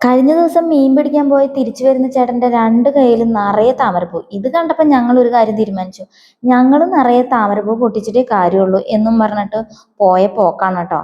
കഴിഞ്ഞ ദിവസം മീൻ പിടിക്കാൻ പോയി തിരിച്ചു വരുന്ന ചേട്ടന്റെ രണ്ട് കയ്യിലും നിറയെ താമരപ്പൂ. ഇത് കണ്ടപ്പോൾ ഞങ്ങൾ ഒരു കാര്യം തീരുമാനിച്ചു. ഞങ്ങൾ നിറയെ താമരപ്പൂ പൊട്ടിച്ചിട്ടേ കാര്യമുള്ളൂ എന്നും പറഞ്ഞിട്ട് പോയ പോക്കാണ് കേട്ടോ.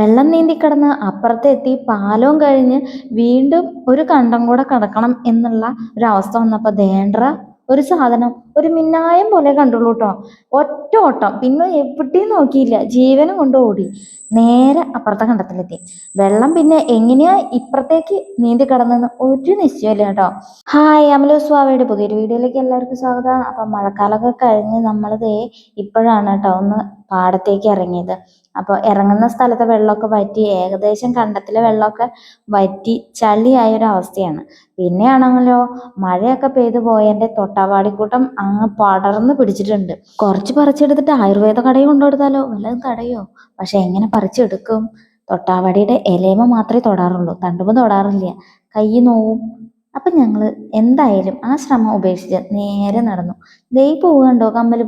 വെള്ളം നീന്തി കിടന്ന് അപ്പുറത്തെത്തി പാലവും കഴിഞ്ഞ് വീണ്ടും ഒരു കണ്ടം കൂടെ കിടക്കണം എന്നുള്ള ഒരു അവസ്ഥ വന്നപ്പോൾ ദേണ്ട്ര ഒരു സാധനം ഒരു മിന്നായം പോലെ കണ്ടുള്ളൂ കേട്ടോ ഒറ്റ ഓട്ടം. പിന്നെ എവിടെയും നോക്കിയില്ല. ജീവനും കൊണ്ട് ഓടി. നേരെ അപ്പുറത്തെ കണ്ടത്തിലെത്തി. വെള്ളം പിന്നെ എങ്ങനെയാ ഇപ്പുറത്തേക്ക് നീന്തി കടന്നെന്ന് ഒരു നിശ്ചയമില്ല കേട്ടോ ഹായ് അമലു സ്വാവയുടെ പുതിയൊരു വീഡിയോയിലേക്ക് എല്ലാവർക്കും സ്വാഗതം. അപ്പം മഴക്കാലമൊക്കെ കഴിഞ്ഞ് നമ്മളതേ ഇപ്പോഴാണ് കേട്ടോ ഒന്ന് പാടത്തേക്ക് ഇറങ്ങിയത്. അപ്പോൾ ഇറങ്ങുന്ന സ്ഥലത്തെ വെള്ളമൊക്കെ വറ്റി ഏകദേശം കണ്ടത്തിലെ വെള്ളമൊക്കെ വറ്റി ചളിയായ ഒരു അവസ്ഥയാണ് പിന്നെയാണെങ്കിലോ മഴയൊക്കെ പെയ്തു പോയതിന്റെ തൊട്ടാവാടിക്കൂട്ടം പടർന്ന് പിടിച്ചിട്ടുണ്ട്. കുറച്ച് പറിച്ചെടുത്തിട്ട് ആയുർവേദ കടയിൽ കൊണ്ടുകൊടുത്താലോ വല്ലതും തടയോ പക്ഷെ എങ്ങനെ പറിച്ചെടുക്കും? തൊട്ടാവാടിയുടെ ഇലയമ മാത്രമേ തൊടാറുള്ളൂ. തണ്ടുമ്പോൾ തൊടാറില്ല. കൈ നോവും. അപ്പം ഞങ്ങൾ എന്തായാലും ആ ശ്രമം ഉപേക്ഷിച്ച് നേരെ നടന്നു. ദൈ പൂവ് കണ്ടോ? കമ്മൽ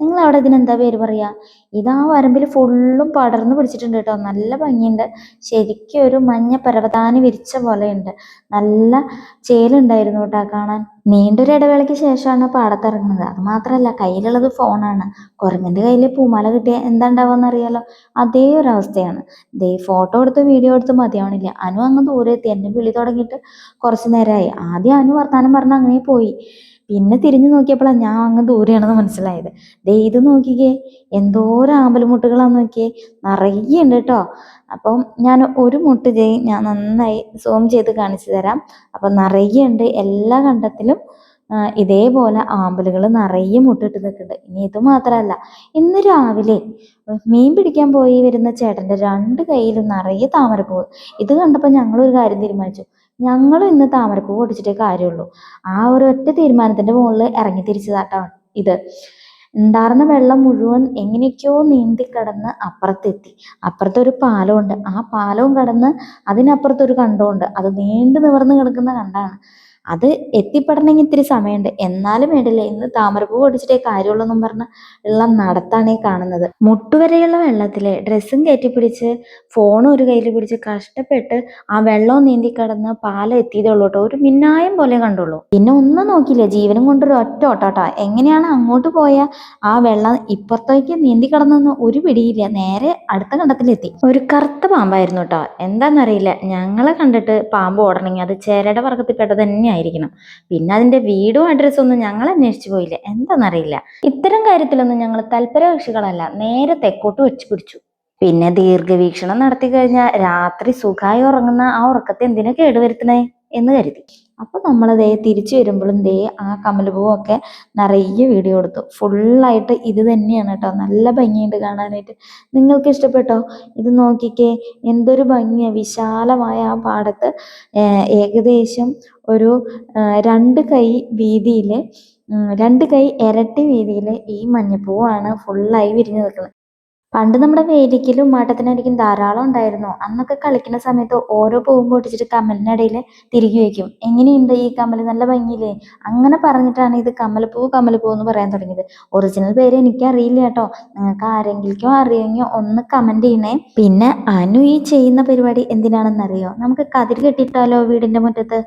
നിങ്ങൾ അവിടെ ഇതിനെന്താ പേര് പറയുക ഇതാ വരമ്പിൽ ഫുള്ളും പടർന്നു പിടിച്ചിട്ടുണ്ട് കേട്ടോ. നല്ല ഭംഗിയുണ്ട്. ശരിക്കും ഒരു മഞ്ഞ പരവതാനി വിരിച്ച പോലെയുണ്ട്. നല്ല ചേലുണ്ടായിരുന്നു കേട്ടോ കാണാൻ. നീണ്ടൊരു ഇടവേളയ്ക്ക് ശേഷമാണ് പാടത്തിറങ്ങുന്നത്. അത് മാത്രമല്ല കയ്യിലുള്ളത് ഫോണാണ് കുരങ്ങന്റെ കയ്യിൽ പൂമാല കിട്ടിയ എന്താ ഉണ്ടാവുക അറിയാലോ അതേ ഒരു അവസ്ഥയാണ് ദേ ഫോട്ടോ എടുത്ത് വീഡിയോ എടുത്ത് മതിയാവണില്ല. അനു അങ്ങ് ദൂരെ എത്തി എന്നെ വിളി തുടങ്ങിയിട്ട് കുറച്ച് നേരമായി ആദ്യം അനു വർത്താനം പറഞ്ഞ് അങ്ങനെ പോയി. പിന്നെ തിരിഞ്ഞു നോക്കിയപ്പോഴാണ് ഞാൻ അങ്ങ് ദൂരെയാണെന്ന് മനസ്സിലായത്. ദേ ഇത് നോക്കിക്കേ എന്തോരം ആമ്പൽമുട്ടുകളാന്ന് നോക്കിയേ. നിറയെ ഉണ്ട് കേട്ടോ. അപ്പം ഞാൻ ഒരു മുട്ട് ചെയ് ഞാൻ നന്നായി സൂം ചെയ്ത് കാണിച്ചു തരാം. അപ്പം നിറയെ ഉണ്ട് എല്ലാ കണ്ടത്തിലും. ഇതേപോലെ ആമ്പലുകൾ നിറയെ മുട്ടിട്ട് നിൽക്കുന്നുണ്ട്. ഇനി ഇത് മാത്രമല്ല ഇന്ന് രാവിലെ മീൻ പിടിക്കാൻ പോയി വരുന്ന ചേട്ടന്റെ രണ്ട് കയ്യിലും നിറയെ താമരപ്പൂവ്. ഇത് കണ്ടപ്പോൾ ഞങ്ങളൊരു കാര്യം തീരുമാനിച്ചു. ഞങ്ങളും ഇന്ന് താമരപ്പൂ പൊട്ടിച്ചിട്ടേ കാര്യമുള്ളൂ. ആ ഒരു ഒറ്റ തീരുമാനത്തിന്റെ മുകളിൽ ഇറങ്ങി തിരിച്ചതാട്ടോ ഇത്. ഉണ്ടാർന്ന വെള്ളം മുഴുവൻ എങ്ങനെയൊക്കെയോ നീന്തി കടന്ന് അപ്പുറത്തെത്തി. അപ്പുറത്തൊരു പാലമുണ്ട്. ആ പാലവും കടന്ന് അതിനപ്പുറത്തൊരു കണ്ടമുണ്ട്. അത് നീണ്ടു നിവർന്ന് കിടക്കുന്ന കണ്ടാണ്. അത് എത്തിപ്പെടണമെങ്കിൽ ഇത്തിരി സമയമുണ്ട്. എന്നാലും വേണ്ടില്ല ഇന്ന് താമരപ്പൂ പൊടിച്ചിട്ടേ കാര്യമുള്ളൂ എന്നും പറഞ്ഞ് ഉള്ള നടത്താണ് ഈ കാണുന്നത്. മുട്ടുവരെയുള്ള വെള്ളത്തിൽ ഡ്രസ്സും കയറ്റിപ്പിടിച്ച് ഫോണും ഒരു കയ്യിൽ പിടിച്ച് കഷ്ടപ്പെട്ട് ആ വെള്ളവും നീന്തി കടന്ന് പാലം എത്തിയതേ ഉള്ളൂ കേട്ടോ. ഒരു മിന്നായം പോലെ കണ്ടുള്ളൂ. പിന്നെ ഒന്നും നോക്കിയില്ല. ജീവനും കൊണ്ടൊരു ഒറ്റ ഓട്ടാട്ടാ എങ്ങനെയാണ് അങ്ങോട്ട് പോയ ആ വെള്ളം ഇപ്പുറത്തേക്ക് നീന്തി കടന്നൊന്നും ഒരു പിടിയില്ല. നേരെ അടുത്ത കണ്ടത്തിലെത്തി. ഒരു കറുത്ത പാമ്പായിരുന്നു കേട്ടോ. എന്താണെന്നറിയില്ല ഞങ്ങളെ കണ്ടിട്ട് പാമ്പ് ഓടണമെങ്കിൽ അത് ചേരയുടെ വർഗത്തിൽപ്പെട്ടത് തന്നെയായിരിക്കണം പിന്നെ അതിന്റെ വീടും അഡ്രസ്സും ഒന്നും ഞങ്ങൾ അന്വേഷിച്ചു പോയില്ല. എന്താണെന്നറിയില്ല ഇത്തരം കാര്യത്തിലൊന്നും ഞങ്ങൾ തൽപരകക്ഷികളല്ല നേരെ തെക്കോട്ട് വെച്ചു പിടിച്ചു. പിന്നെ ദീർഘവീക്ഷണം നടത്തി കഴിഞ്ഞാൽ രാത്രി സുഖമായി ഉറങ്ങുന്ന ആ ഉറക്കത്തെ എന്തിനാ കേടുവരുത്തണേ എന്ന് കരുതി. അപ്പൊ നമ്മളതേ തിരിച്ചു വരുമ്പോഴും ദേ ആ കമലപൂവൊക്കെ നിറയെ വീഡിയോ എടുത്തു. ഫുള്ളായിട്ട് ഇത് തന്നെയാണ് കേട്ടോ നല്ല ഭംഗിയുണ്ട് കാണാനായിട്ട്. നിങ്ങൾക്ക് ഇഷ്ടപ്പെട്ടോ? ഇത് നോക്കിക്കേ. എന്തൊരു ഭംഗിയാ. വിശാലമായ ആ പാടത്ത് ഏകദേശം ഒരു രണ്ട് കൈ വീതിയിൽ രണ്ട് കൈ ഇരട്ടി വീതിയിൽ ഈ മഞ്ഞപ്പൂവാണ് ഫുള്ളായി വിരിഞ്ഞു നിൽക്കുന്നത്. പണ്ട് നമ്മുടെ വേലിക്കലും ഉമ്മാട്ടത്തിനായിരിക്കും ധാരാളം ഉണ്ടായിരുന്നു. അന്നൊക്കെ കളിക്കുന്ന സമയത്ത് ഓരോ പൂവും പൊട്ടിച്ചിട്ട് കമലിനിടയിൽ തിരികെ വയ്ക്കും. എങ്ങനെയുണ്ട് ഈ കമൽ നല്ല ഭംഗിയില്ലേ? അങ്ങനെ പറഞ്ഞിട്ടാണ് ഇത് കമലപ്പൂ കമലപ്പൂ എന്ന് പറയാൻ തുടങ്ങിയത്. ഒറിജിനൽ പേര് എനിക്കറിയില്ല കേട്ടോ. നിങ്ങൾക്ക് ആരെങ്കിലും അറിയുമെങ്കിൽ ഒന്ന് കമന്റ് ചെയ്യണേ. പിന്നെ അനു ഈ ചെയ്യുന്ന പരിപാടി എന്തിനാണെന്നറിയോ? നമുക്ക് കതിര് കെട്ടിയിട്ടാലോ വീടിന്റെ മുറ്റത്ത്?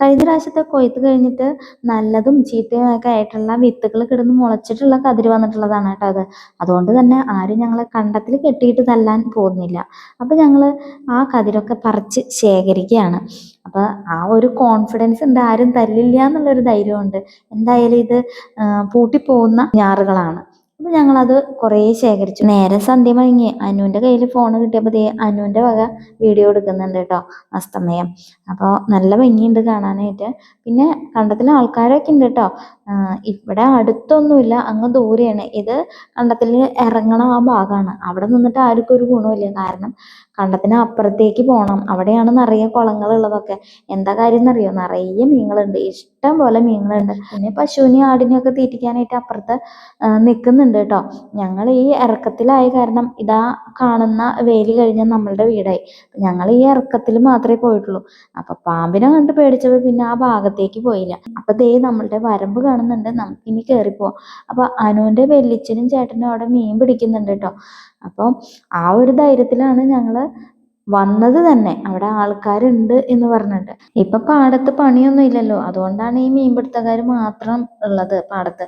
കഴിഞ്ഞ പ്രാവശ്യത്തെ കൊയ്ത്ത് കഴിഞ്ഞിട്ട് നല്ലതും ചീത്തയും ഒക്കെ ആയിട്ടുള്ള വിത്തുകൾ കിടന്ന് മുളച്ചിട്ടുള്ള കതിര് വന്നിട്ടുള്ളതാണ് കേട്ടോ അത്. അതുകൊണ്ട് തന്നെ ആരും ഞങ്ങളെ കണ്ടത്തിൽ കെട്ടിയിട്ട് തല്ലാൻ പോകുന്നില്ല. അപ്പം ഞങ്ങൾ ആ കതിരൊക്കെ പറിച്ച് ശേഖരിക്കുകയാണ്. അപ്പോൾ ആ ഒരു കോൺഫിഡൻസ് ഉണ്ട്. ആരും തല്ലില്ല എന്നുള്ളൊരു ധൈര്യമുണ്ട് എന്തായാലും ഇത് പൂട്ടിപ്പോകുന്ന ഞാറുകളാണ്. അപ്പോൾ ഞങ്ങളത് കുറേ ശേഖരിച്ചു. നേരെ സന്ധ്യ മയങ്ങി. അനുവിന്റെ കയ്യിൽ ഫോൺ കിട്ടിയപ്പോൾ ദേ അനുവിന്റെ വക വീഡിയോ എടുക്കുന്നുണ്ട് കേട്ടോ അസ്തമയം. അപ്പോൾ നല്ല ഭംഗിയുണ്ട് കാണാനായിട്ട്. പിന്നെ കണ്ടത്തിൽ ആൾക്കാരൊക്കെ ഉണ്ട് കേട്ടോ. ഇവിടെ അടുത്തൊന്നുമില്ല അങ്ങ് ദൂരെയാണ്. ഇത് കണ്ടത്തിൽ ഇറങ്ങണ ആ ഭാഗമാണ് അവിടെ നിന്നിട്ട് ആർക്കും ഒരു ഗുണമില്ല കാരണം കണ്ടത്തിന് അപ്പുറത്തേക്ക് പോകണം അവിടെയാണ് നിറയെ കുളങ്ങളുള്ളതൊക്കെ. എന്താ കാര്യം എന്നറിയോ? നിറയെ മീനുകളുണ്ട്. ഇഷ്ടം പോലെ മീനുകളുണ്ട്. പിന്നെ പശുവിനെയും ആടിനെയും ഒക്കെ തീറ്റിക്കാനായിട്ട് അപ്പുറത്ത് നിൽക്കുന്നുണ്ട് കേട്ടോ ഞങ്ങൾ ഈ ഇറക്കത്തിലായ കാരണം ഇതാ കാണുന്ന വേലി കഴിഞ്ഞ നമ്മളുടെ വീടായി. ഞങ്ങൾ ഈ ഇറക്കത്തിൽ മാത്രമേ പോയിട്ടുള്ളൂ. അപ്പൊ പാമ്പിനെ കണ്ട് പേടിച്ചപ്പോൾ പിന്നെ ആ ഭാഗത്തേക്ക് പോയില്ല. അപ്പൊ ദേ നമ്മളുടെ വരമ്പ് കാണുന്നുണ്ട്. നമുക്ക് ഇനി കയറിപ്പോവാം അപ്പൊ അനുവിന്റെ വെല്ലിച്ചനും ചേട്ടനും അവിടെ മീൻ പിടിക്കുന്നുണ്ട് കേട്ടോ അപ്പോൾ ആ ഒരു ധൈര്യത്തിലാണ് ഞങ്ങൾ വന്നത് തന്നെ. അവിടെ ആൾക്കാരുണ്ട് എന്ന് പറഞ്ഞിട്ട്. ഇപ്പൊ പാടത്ത് പണിയൊന്നും ഇല്ലല്ലോ. അതുകൊണ്ടാണ് ഈ മീൻപിടുത്തക്കാർ മാത്രം ഉള്ളത് പാടത്ത്.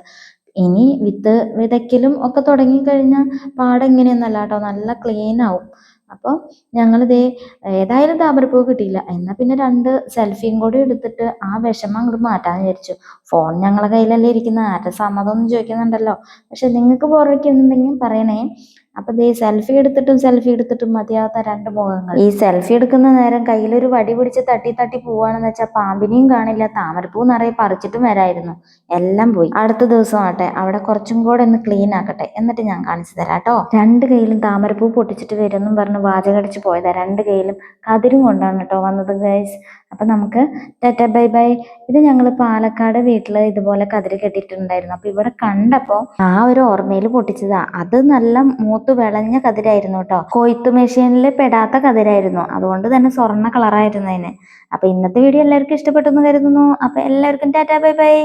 ഇനി വിത്ത് വിതയ്ക്കലും ഒക്കെ തുടങ്ങിക്കഴിഞ്ഞാൽ പാടം ഇങ്ങനെയൊന്നല്ല കേട്ടോ നല്ല ക്ലീൻ ആവും. അപ്പോൾ ഞങ്ങളിതേ ഏതായാലും താമരപ്പൂ കിട്ടിയില്ല. എന്നാൽ പിന്നെ രണ്ട് സെൽഫിയും കൂടി എടുത്തിട്ട് ആ വിഷമം അങ്ങോട്ട് മാറ്റാന്ന് വിചാരിച്ചു. ഫോൺ ഞങ്ങളെ കയ്യിലല്ലേ ഇരിക്കുന്ന? ആരുടെ സമ്മതമൊന്നും ചോദിക്കുന്നുണ്ടല്ലോ. പക്ഷെ നിങ്ങൾക്ക് ബോറടിക്കുന്നുണ്ടെങ്കിൽ പറയണേ അപ്പൊ ഈ സെൽഫി എടുത്തിട്ടും സെൽഫി എടുത്തിട്ടും മതിയാവാത്ത രണ്ട് മുഖങ്ങൾ. ഈ സെൽഫി എടുക്കുന്ന നേരം കയ്യിലൊരു വടി പിടിച്ച് തട്ടി തട്ടി പോവാണെന്ന് വെച്ചാൽ പാമ്പിനെയും കാണില്ല താമരപ്പൂ നിറയെ പറിച്ചിട്ടും വരായിരുന്നു. എല്ലാം പോയി. അടുത്ത ദിവസം ആട്ടെ അവിടെ കുറച്ചും കൂടെ ഒന്ന് ക്ലീൻ ആക്കട്ടെ. എന്നിട്ട് ഞാൻ കാണിച്ചു തരാം കേട്ടോ രണ്ട് കയ്യിലും താമരപ്പൂ പൊട്ടിച്ചിട്ട് വരുമെന്നും പറഞ്ഞ് വാചകടിച്ച് പോയതാ. രണ്ട് കയ്യിലും കതിരും കൊണ്ടാണ് കേട്ടോ വന്നത് ഗൈസ് അപ്പൊ നമുക്ക് ടാറ്റ ബൈ ബൈ. ഇത് ഞങ്ങൾ പാലക്കാട് വീട്ടിൽ ഇതുപോലെ കതിര് കെട്ടിയിട്ടുണ്ടായിരുന്നു. അപ്പൊ ഇവിടെ കണ്ടപ്പോ ആ ഒരു ഓർമ്മയിൽ പൊട്ടിച്ചതാ. അത് നല്ല മൂത്ത് വിളഞ്ഞ കതിരായിരുന്നു കേട്ടോ കൊയ്ത്ത് മെഷീനിൽ പെടാത്ത കതിരായിരുന്നു. അതുകൊണ്ട് തന്നെ സ്വർണ കളറായിരുന്നു അതിന്. അപ്പൊ ഇന്നത്തെ വീഡിയോ എല്ലാവർക്കും ഇഷ്ടപ്പെട്ടെന്ന് കരുതുന്നു. അപ്പൊ എല്ലാവർക്കും ടാറ്റാ ബൈ ബൈ.